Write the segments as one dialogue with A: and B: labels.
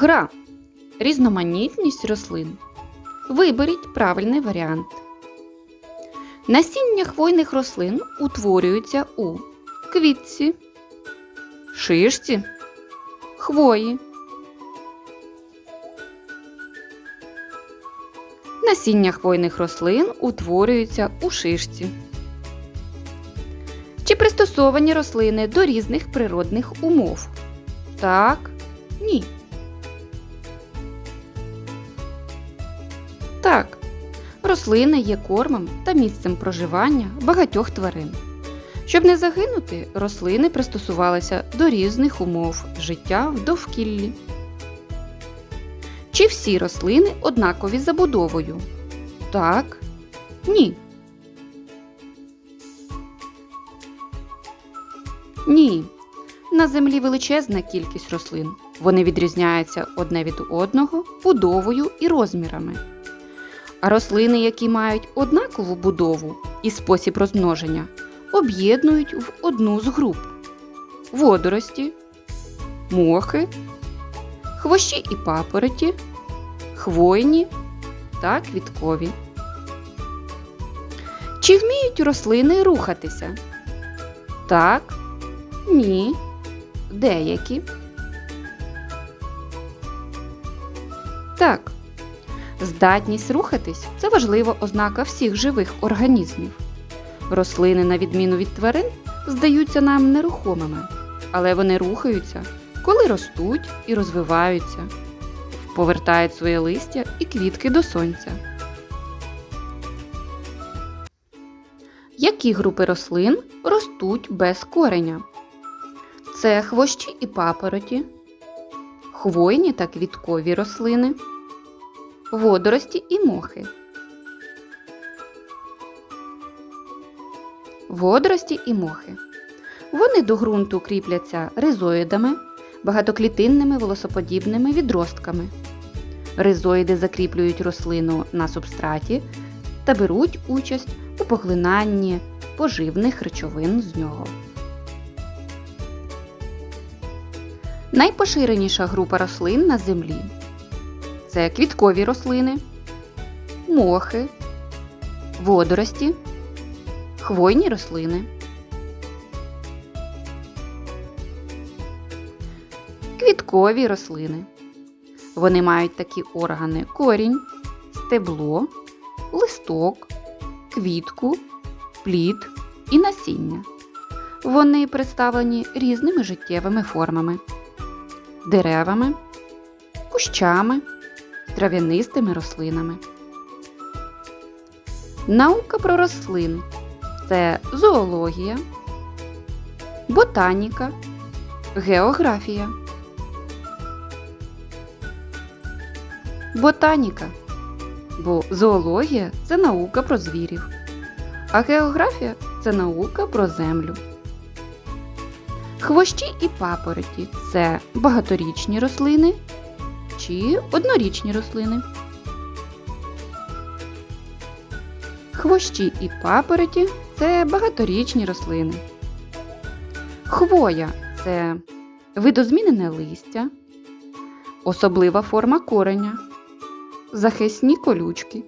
A: Гра. Різноманітність рослин. Виберіть правильний варіант. Насіння хвойних рослин утворюються у квітці, шишці, хвої. Насіння хвойних рослин утворюються у шишці. Чи пристосовані рослини до різних природних умов? Так, ні. Так, рослини є кормом та місцем проживання багатьох тварин. Щоб не загинути, рослини пристосувалися до різних умов життя в довкіллі. Чи всі рослини однакові забудовою? Так, ні. Ні. На землі величезна кількість рослин. Вони відрізняються одне від одного будовою і розмірами. А рослини, які мають однакову будову і спосіб розмноження, об'єднують в одну з груп водорості, мохи, хвощі і папороті, хвойні та квіткові. Чи вміють рослини рухатися? Так, ні, деякі. Так. Здатність рухатись це важлива ознака всіх живих організмів. Рослини, на відміну від тварин, здаються нам нерухомими, але вони рухаються, коли ростуть і розвиваються, повертають своє листя і квітки до сонця. Які групи рослин ростуть без кореня? Це хвощі і папороті, хвойні та квіткові рослини водорості і мохи. Водорості і мохи. Вони до ґрунту кріпляться ризоїдами, багатоклітинними волосоподібними відростками. Ризоїди закріплюють рослину на субстраті та беруть участь у поглинанні поживних речовин з нього. Найпоширеніша група рослин на землі це квіткові рослини, мохи, водорості, хвойні рослини. Квіткові рослини. Вони мають такі органи корінь, стебло, листок, квітку, плід і насіння. Вони представлені різними життєвими формами, деревами, кущами трав'янистими рослинами. Наука про рослин це зоологія, ботаніка, географія. Ботаніка. Бо зоологія це наука про звірів, а географія це наука про землю. Хвощі і папороті це багаторічні рослини чи однорічні рослини. Хвощі і папороті це багаторічні рослини. Хвоя це видозмінене листя, особлива форма кореня, захисні колючки.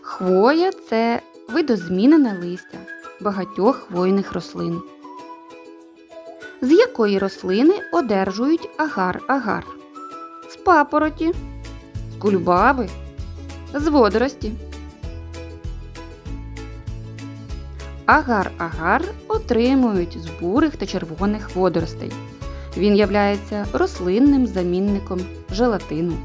A: Хвоя це видозмінене листя багатьох хвойних рослин з якої рослини одержують агар-агар, з папороті, з кульбаби, з водорості. Агар-агар отримують з бурих та червоних водоростей. Він являється рослинним замінником желатину.